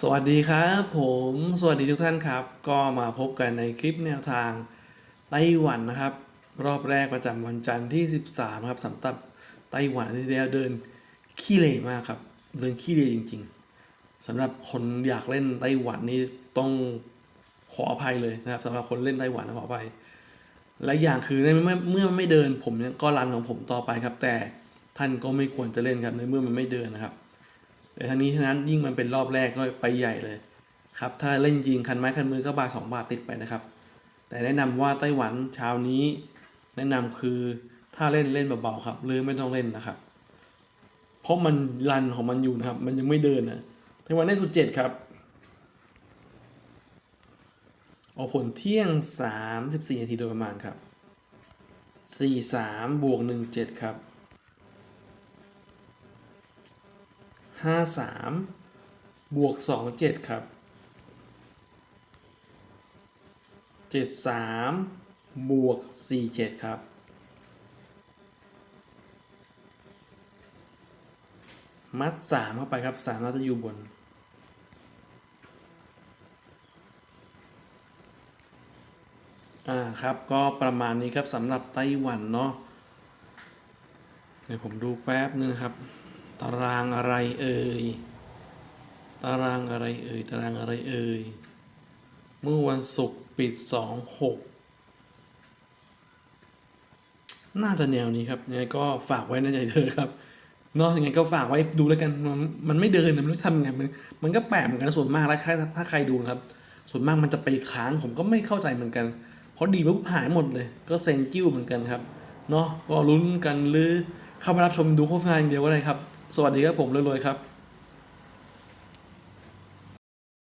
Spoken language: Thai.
สวัสดีครับผมสวัสดีทุกท่านครับ ก็มาพบกันในคลิปแนวทางไต้หวันนะครับ รอบแรกประจำวันจันทร์ที่ 13ครับสำหรับไต้หวันที่แล้วเดินขี้เหร่มากครับ เดินขี้เหร่จริง ๆสำหรับคนอยากเล่นไต้หวันนี่ต้องขออภัยเลยนะครับสำหรับคนเล่นไต้หวันขออภัย และอย่างคือในเมื่อเมื่อมันไม่เดินผมก็รันของผมต่อไปครับ แต่ท่านก็ไม่ควรจะเล่นครับในเมื่อมันไม่เดินนะครับ แต่ทั้งนี้ทั้งนั้นยิ่งมันเป็นรอบแรกก็ไปใหญ่เลยครับถ้าเล่นจริงคันไม้คันมือก็บาทสองบาทติดไปนะครับ แต่แนะนำว่าไต้หวันเช้านี้ แนะนำคือถ้าเล่นเล่นเบาๆครับหรือไม่ต้องเล่นนะครับ เพราะมันรันของมันอยู่นะครับ มันยังไม่เดินนะไต้หวันได้สุดเจ็ดครับเอาผลเที่ยง 34 นาทีโดยประมาณครับ 43บวก17 ครับ ห้าสามบวกสองเจ็ดครับเจ็ดสามบวกสี่เจ็ดครับ มัดสามเข้าไปครับสามน่าจะอยู่บนอ่าครับก็ประมาณนี้ครับสำหรับไต้หวันเนาะเดี๋ยวผมดูแป๊บนึงครับ ตารางอะไรเอ่ย ตารางอะไรเอ่ย ตารางอะไรเอ่ย เมื่อวันศุกร์ปิดสองหกน่าจะแนวนี้ครับยังไงก็ฝากไว้ในใจเธอครับเนาะยังไงก็ฝากไว้ดูแล้วกัน มันมันไม่เดินนะไม่รู้ทำยังไงมันมันก็แปลกเหมือนกันส่วนมากแล้วถ้าใครดูนะครับ ส่วนมากมันจะไปค้างผมก็ไม่เข้าใจเหมือนกันเพราะดีปุ๊บหายหมดเลย ก็เซ็งกิ้วเหมือนกันครับเนาะก็ลุ้นกันหรือเข้ามารับชมดูโฆษณาอย่างเดียวก็ได้ครับ สวัสดีครับผมรวยๆครับ